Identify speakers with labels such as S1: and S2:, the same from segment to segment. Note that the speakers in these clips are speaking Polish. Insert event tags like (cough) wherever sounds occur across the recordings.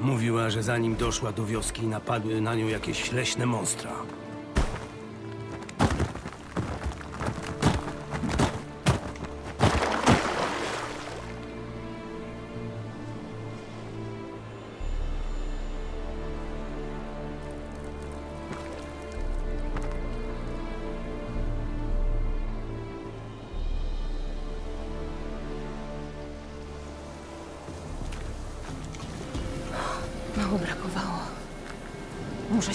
S1: Mówiła, że zanim doszła do wioski, napadły na nią jakieś leśne monstra.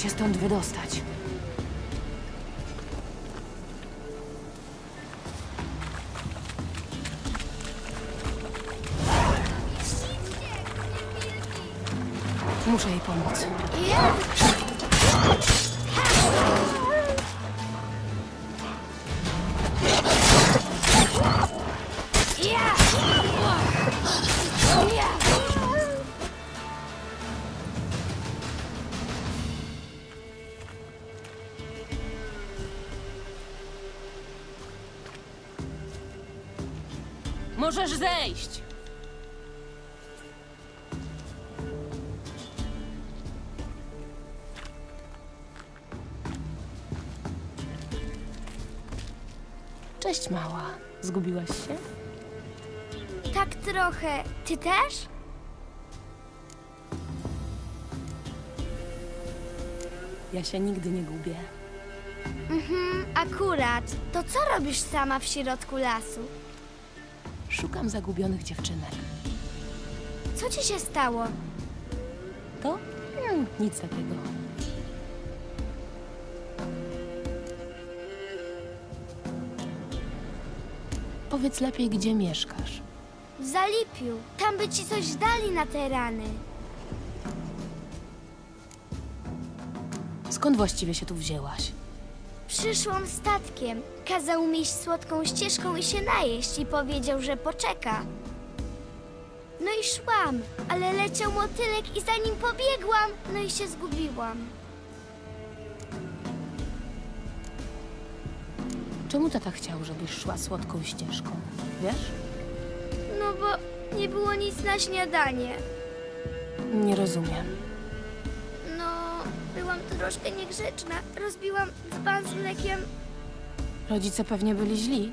S2: Się stąd wydostać. Muszę jej pomóc. Cześć, mała. Zgubiłaś się?
S3: Tak trochę. Ty też?
S2: Ja się nigdy nie gubię.
S3: Mhm, akurat. To co robisz sama w środku lasu?
S2: Szukam zagubionych dziewczynek.
S3: Co ci się stało?
S2: To? Mm, nic takiego. Powiedz lepiej, gdzie mieszkasz.
S3: W Zalipiu. Tam by ci coś dali na te rany.
S2: Skąd właściwie się tu wzięłaś?
S3: Przyszłam statkiem. Kazał mi iść słodką ścieżką i się najeść i powiedział, że poczeka. No i szłam, ale leciał motylek i za nim pobiegłam, no i się zgubiłam.
S2: Czemu tata chciał, żebyś szła słodką ścieżką? Wiesz?
S3: No bo nie było nic na śniadanie.
S2: Nie rozumiem.
S3: No, byłam troszkę niegrzeczna. Rozbiłam dzban z mlekiem.
S2: Rodzice pewnie byli źli.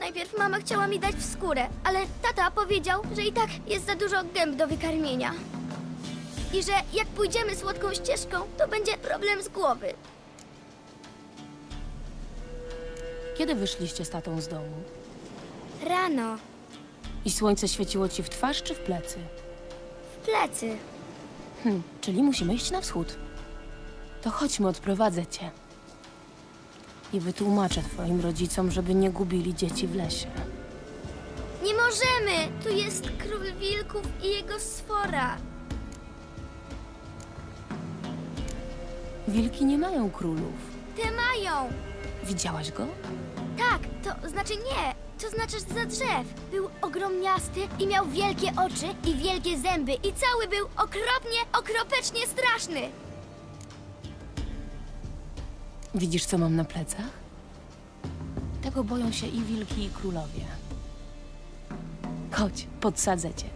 S3: Najpierw mama chciała mi dać w skórę, ale tata powiedział, że i tak jest za dużo gęb do wykarmienia. I że jak pójdziemy słodką ścieżką, to będzie problem z głowy.
S2: Kiedy wyszliście z tatą z domu?
S3: Rano,
S2: I słońce świeciło ci w twarz czy w plecy?
S3: w plecy.
S2: Hm, czyli musimy iść na wschód. To chodźmy, odprowadzę cię. I wytłumaczę twoim rodzicom, żeby nie gubili dzieci w lesie.
S3: Nie możemy! Tu jest król wilków i jego sfora.
S2: Wilki nie mają królów.
S3: Te mają!
S2: Widziałaś go?
S3: Tak, to znaczy nie. To znaczy za drzew. Był ogromniasty i miał wielkie oczy i wielkie zęby i cały był okropnie, okropecznie straszny.
S2: Widzisz, co mam na plecach? Tego boją się i wilki, i królowie. Chodź, podsadzę cię.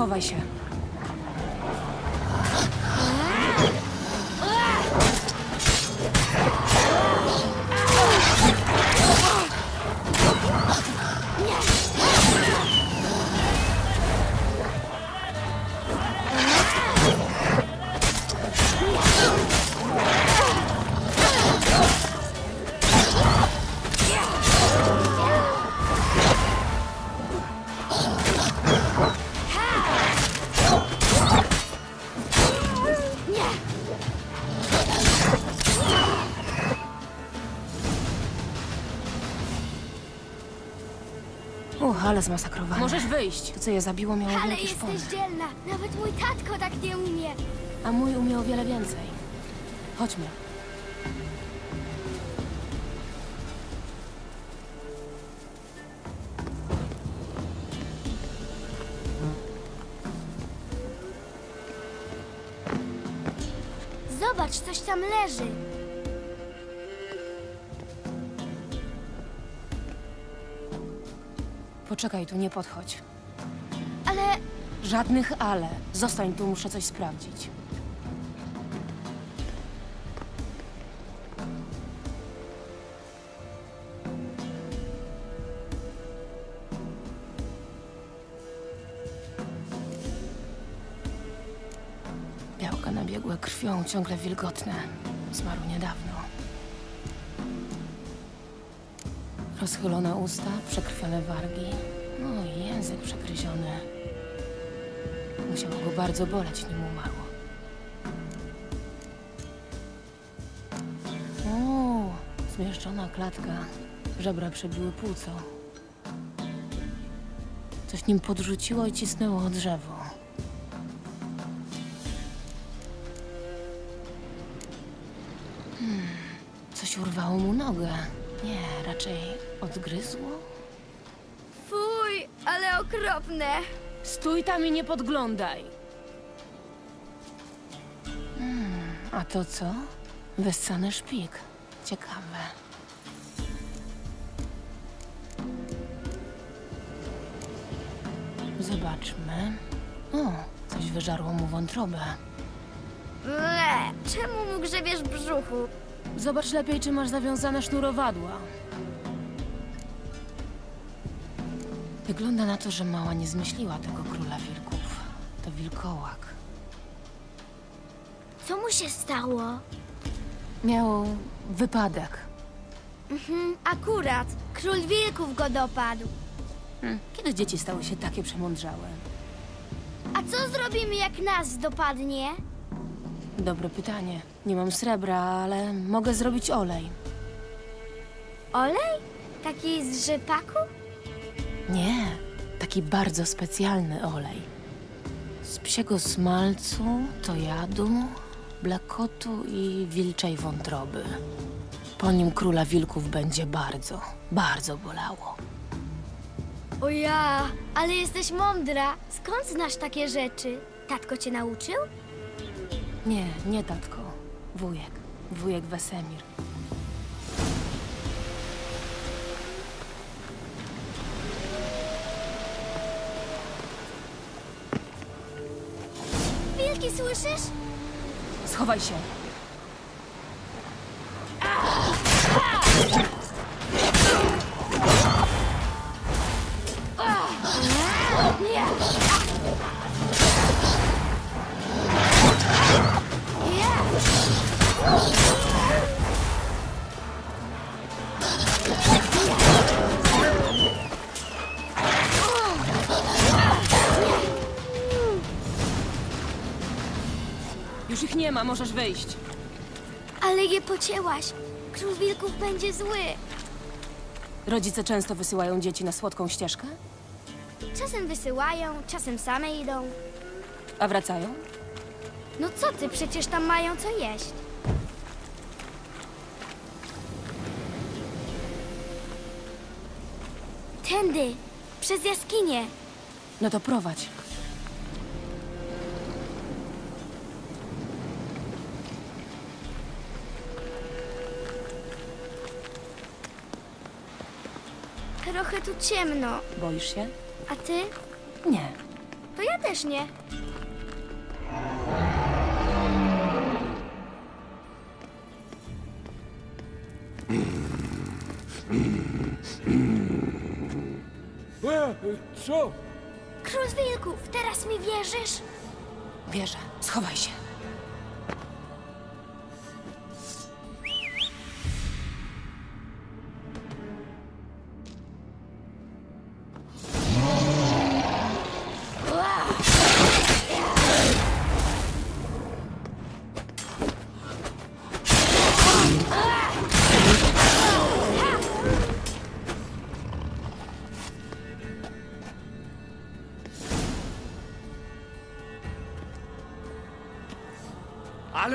S2: Schowaj się. Ale zmasakrowane. Możesz wyjść. To, co je zabiło, miało
S3: Ale
S2: wielkie szpony.
S3: jesteś dzielna. Nawet mój tatko tak nie umie.
S2: A mój umie o wiele więcej. Chodźmy.
S3: Zobacz, coś tam leży.
S2: Poczekaj tu, nie podchodź.
S3: Ale
S2: Żadnych ale. Zostań tu, muszę coś sprawdzić. Białka nabiegłe krwią, ciągle wilgotne. Zmarł niedawno. Rozchylone usta, przekrwione wargi. No i język przegryziony. Musiało go bardzo boleć, nim umarł. O, zmieszczona klatka. Żebra przebiły płuco. Coś nim podrzuciło i cisnęło o drzewo. Hmm, coś urwało mu nogę. Nie, raczej odgryzło?
S3: fuj, ale okropne.
S2: Stój tam i nie podglądaj. Hmm, a to co? Wyssany szpik. Ciekawe. Zobaczmy. O, coś wyżarło mu wątrobę.
S3: Ble, czemu mu grzebiesz w brzuchu?
S2: Zobacz lepiej, czy masz zawiązane sznurowadła. Wygląda na to, że mała nie zmyśliła tego króla wilków. To wilkołak.
S3: Co mu się stało?
S2: Miał wypadek.
S3: Mhm, akurat. Król wilków go dopadł.
S2: Hm, Kiedy dzieci stały się takie przemądrzałe?
S3: A co zrobimy, jak nas dopadnie?
S2: Dobre pytanie. Nie mam srebra, ale mogę zrobić olej.
S3: Olej? Taki z rzepaku?
S2: Nie, taki bardzo specjalny olej. Z psiego smalcu, to jadu, blekotu i wilczej wątroby. Po nim króla wilków będzie bardzo, bardzo bolało.
S3: O ja, ale jesteś mądra. Skąd znasz takie rzeczy? Tatko cię nauczył?
S2: Nie, nie tatko. Wujek. Wujek Wesemir.
S3: Wilki, słyszysz?
S2: Schowaj się. Już ich nie ma, możesz wyjść.
S3: Ale je pocięłaś. Król wilków będzie zły.
S2: Rodzice często wysyłają dzieci na słodką ścieżkę,
S3: Czasem wysyłają, czasem same idą.
S2: a wracają?
S3: No co ty, przecież tam mają co jeść. Tędy, przez jaskinię.
S2: No to prowadź.
S3: Trochę tu ciemno.
S2: Boisz się?
S3: A ty?
S2: Nie.
S3: To ja też nie.
S4: E, co?
S3: Król wilków, teraz mi wierzysz?
S2: Wierzę. Schowaj się.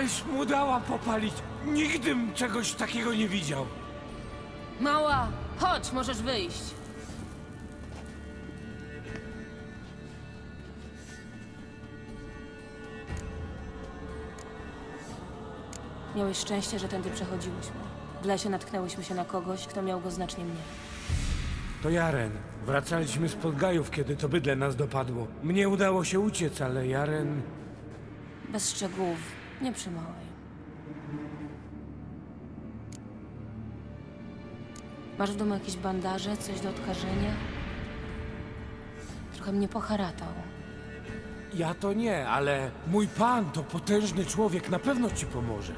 S4: Aleś mu dała popalić. Nigdym czegoś takiego nie widział.
S2: Mała, chodź, możesz wyjść. Miałeś szczęście, że tędy przechodziłyśmy. W lesie natknęłyśmy się na kogoś, kto miał go znacznie mniej.
S4: To Jaren. Wracaliśmy z Podgajów, kiedy to bydle nas dopadło. Mnie udało się uciec, ale Jaren...
S2: Bez szczegółów, nie przy małej. Masz w domu jakieś bandaże, coś do odkażenia? Trochę mnie poharatał.
S4: Ja to nie, ale mój pan to potężny człowiek, na pewno ci pomoże.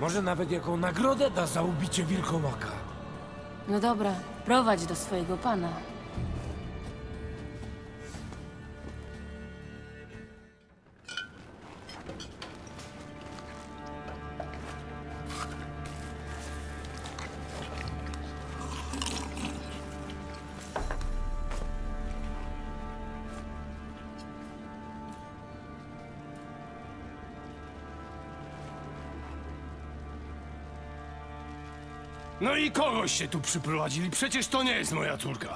S4: Może nawet jaką nagrodę da za ubicie wilkołaka.
S2: No dobra, prowadź do swojego pana.
S1: Kogoś się tu przyprowadzili, przecież to nie jest moja córka.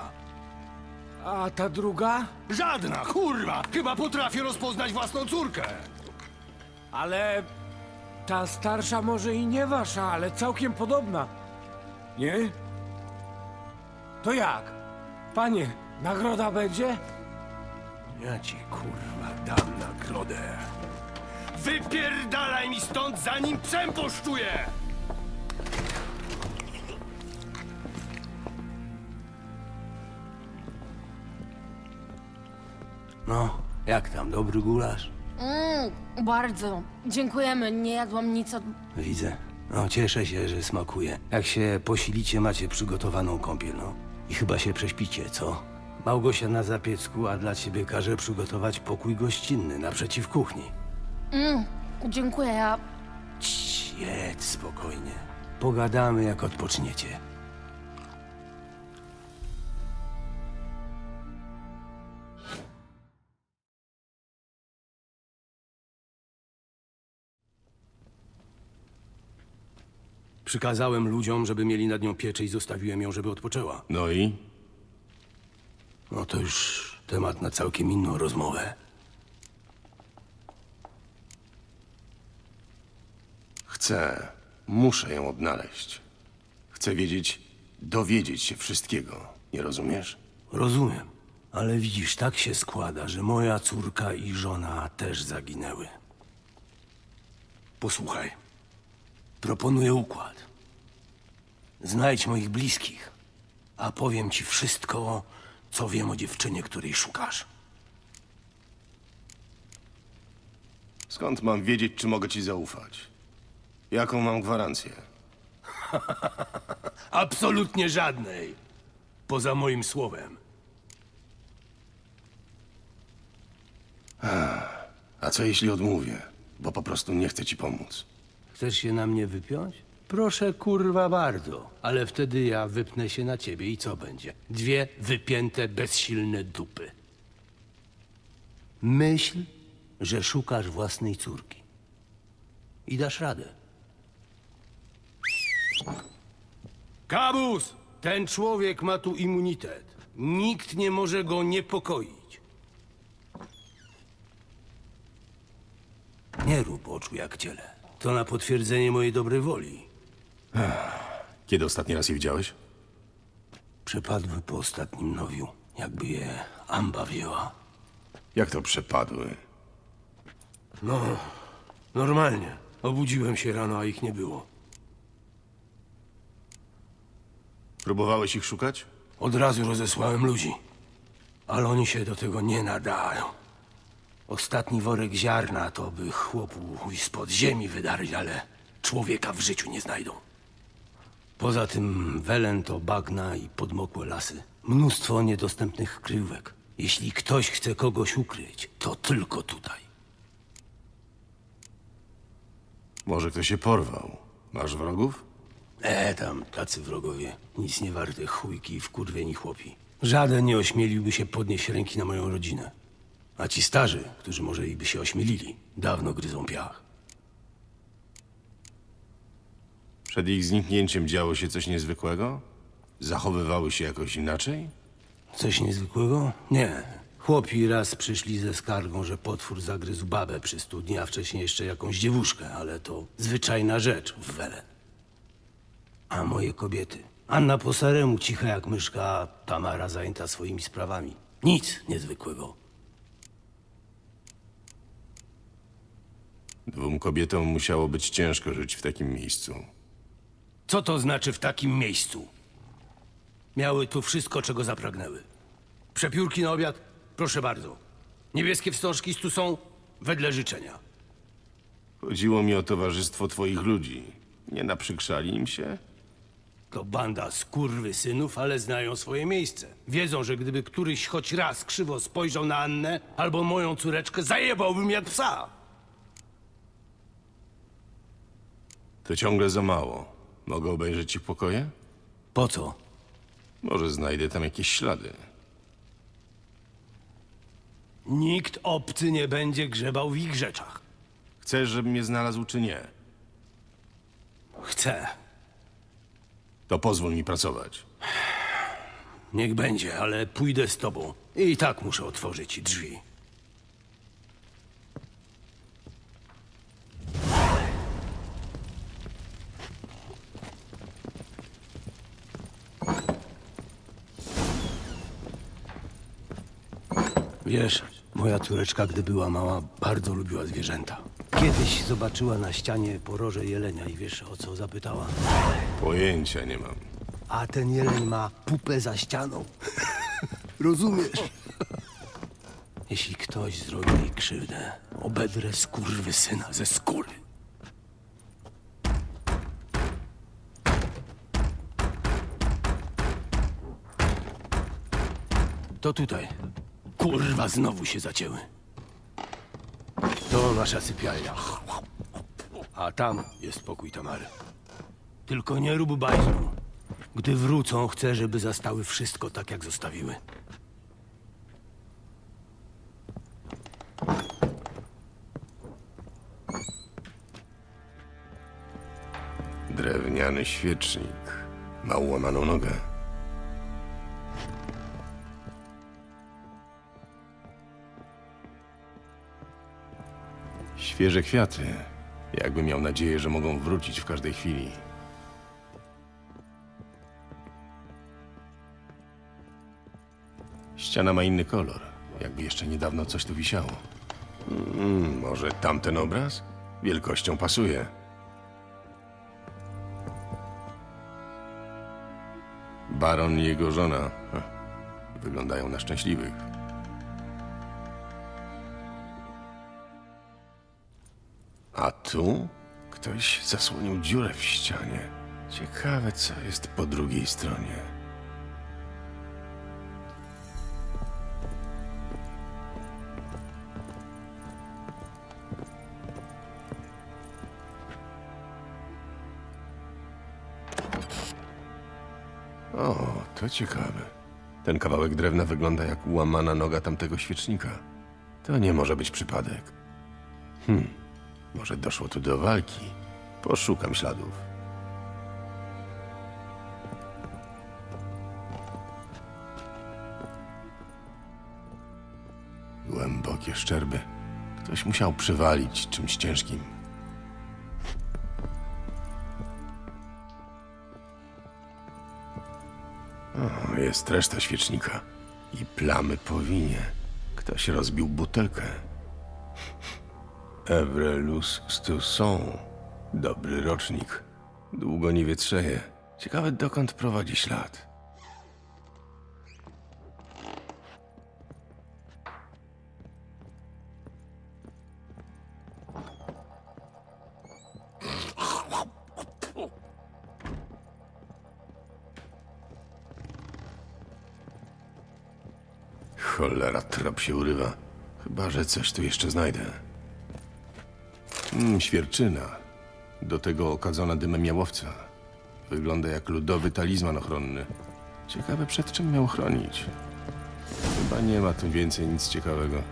S4: A ta druga?
S1: Żadna, kurwa! Chyba potrafię rozpoznać własną córkę.
S4: Ale ta starsza może i nie wasza, ale całkiem podobna. Nie? To jak? Panie, nagroda będzie?
S1: Ja ci kurwa dam nagrodę. Wypierdalaj mi stąd, zanim psem poszczuję! No, jak tam, dobry gulasz?
S2: Mm, bardzo. Dziękujemy, nie jadłam nic od...
S1: Widzę. No, cieszę się, że smakuje. Jak się posilicie, macie przygotowaną kąpiel, no. I chyba się prześpicie, co? Małgosia na zapiecku, a dla ciebie każe przygotować pokój gościnny naprzeciw kuchni.
S2: Mm, dziękuję, ja...
S1: Cii, jedz spokojnie. Pogadamy, jak odpoczniecie. Przykazałem ludziom, żeby mieli nad nią pieczę i zostawiłem ją, żeby odpoczęła.
S5: No i?
S1: No to już temat na całkiem inną rozmowę.
S5: Chcę, muszę ją odnaleźć. Chcę wiedzieć, dowiedzieć się wszystkiego. Nie rozumiesz?
S1: Rozumiem, ale widzisz, tak się składa, że moja córka i żona też zaginęły. Posłuchaj. Proponuję układ. Znajdź moich bliskich, a powiem ci wszystko, co wiem o dziewczynie, której szukasz.
S5: Skąd mam wiedzieć, czy mogę ci zaufać? Jaką mam gwarancję? (laughs)
S1: Absolutnie żadnej. Poza moim słowem.
S5: A co jeśli odmówię? Bo po prostu nie chcę ci pomóc.
S1: Chcesz się na mnie wypiąć? Proszę, kurwa, bardzo. Ale wtedy ja wypnę się na ciebie i co będzie? Dwie wypięte, bezsilne dupy. Myśl, że szukasz własnej córki. I dasz radę. Kabus! Ten człowiek ma tu immunitet. Nikt nie może go niepokoić. Nie rób oczu jak ciele. To na potwierdzenie mojej dobrej woli. (sighs)
S5: Kiedy ostatni raz je widziałeś?
S1: Przepadły po ostatnim nowiu, jakby je amba wzięła.
S5: Jak to przepadły?
S1: No, normalnie. Obudziłem się rano, a ich nie było.
S5: Próbowałeś ich szukać?
S1: Od razu rozesłałem ludzi, ale oni się do tego nie nadają. Ostatni worek ziarna to by chłopu spod ziemi wydarli, ale człowieka w życiu nie znajdą. Poza tym Welen to bagna i podmokłe lasy. Mnóstwo niedostępnych kryjówek. Jeśli ktoś chce kogoś ukryć, to tylko tutaj.
S5: Może ktoś się porwał. Masz wrogów?
S1: E, tam, tacy wrogowie. Nic nie warte chujki i wkurwieni chłopi. Żaden nie ośmieliłby się podnieść ręki na moją rodzinę. A ci starzy, którzy może i by się ośmielili, dawno gryzą piach.
S5: Przed ich zniknięciem działo się coś niezwykłego? Zachowywały się jakoś inaczej?
S1: Coś niezwykłego? Nie. Chłopi raz przyszli ze skargą, że potwór zagryzł babę przy studni, a wcześniej jeszcze jakąś dziewuszkę, ale to zwyczajna rzecz w Welen. A moje kobiety? Anna po staremu, cicha jak myszka, a Tamara zajęta swoimi sprawami. Nic niezwykłego.
S5: Dwóm kobietom musiało być ciężko żyć w takim miejscu.
S1: Co to znaczy w takim miejscu? Miały tu wszystko, czego zapragnęły. Przepiórki na obiad? Proszę bardzo. Niebieskie wstążki tu są wedle życzenia.
S5: Chodziło mi o towarzystwo twoich ludzi. Nie naprzykrzali im się?
S1: To banda synów, ale znają swoje miejsce. Wiedzą, że gdyby któryś choć raz krzywo spojrzał na Annę albo moją córeczkę, zajebałbym jak psa.
S5: To ciągle za mało. Mogę obejrzeć ich pokoje?
S1: Po co?
S5: Może znajdę tam jakieś ślady.
S1: Nikt obcy nie będzie grzebał w ich rzeczach.
S5: Chcesz, żebym je znalazł, czy nie?
S1: Chcę.
S5: To pozwól mi pracować.
S1: Niech będzie, ale pójdę z tobą. I tak muszę otworzyć ci drzwi. Wiesz, moja córeczka, gdy była mała, bardzo lubiła zwierzęta. Kiedyś zobaczyła na ścianie poroże jelenia i wiesz, o co zapytała?
S5: Pojęcia nie mam.
S1: A ten jeleń ma pupę za ścianą. (laughs) Rozumiesz? Jeśli ktoś zrobi jej krzywdę, obedrę syna ze skóry. To tutaj. Kurwa, znowu się zacięły. To nasza sypialnia. A tam jest pokój Tamary. Tylko nie rób bajzlu. Gdy wrócą, chcę, żeby zastały wszystko tak, jak zostawiły.
S5: Drewniany świecznik. Ma łamaną nogę. Świeże kwiaty. Jakby miał nadzieję, że mogą wrócić w każdej chwili. Ściana ma inny kolor. Jakby jeszcze niedawno coś tu wisiało. Mm, może tamten obraz? Wielkością pasuje. Baron i jego żona. Ha, Wyglądają na szczęśliwych. A tu ktoś zasłonił dziurę w ścianie. Ciekawe, co jest po drugiej stronie. O, to ciekawe. Ten kawałek drewna wygląda jak łamana noga tamtego świecznika. To nie może być przypadek. Hmm. Może doszło tu do walki. Poszukam śladów. Głębokie szczerby. Ktoś musiał przywalić czymś ciężkim. O, jest reszta świecznika. I plamy po winie. Ktoś rozbił butelkę. Evrelus Stusson. Dobry rocznik. Długo nie wietrzeje. Ciekawe, dokąd prowadzi ślad. Cholera, trop się urywa. Chyba, że coś tu jeszcze znajdę. Mm, świerczyna. Do tego okadzona dymem jałowca. Wygląda jak ludowy talizman ochronny. Ciekawe, przed czym miał chronić. Chyba nie ma tu więcej nic ciekawego.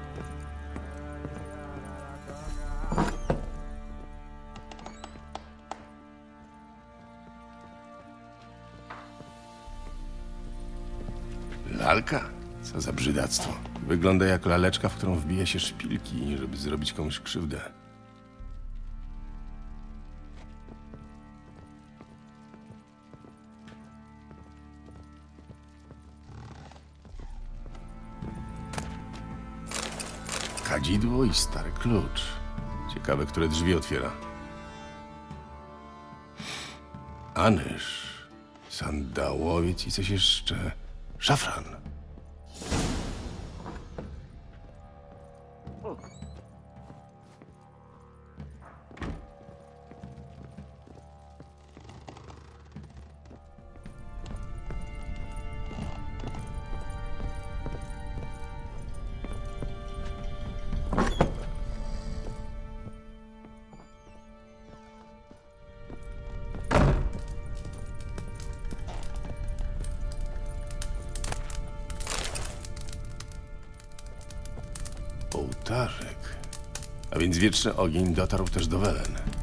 S5: Lalka? Co za brzydactwo. Wygląda jak laleczka, w którą wbija się szpilki, żeby zrobić komuś krzywdę. Kadzidło i stary klucz. Ciekawe, które drzwi otwiera. Anyż, sandałowiec i coś jeszcze. Szafran. A więc wieczny ogień dotarł też do Welen.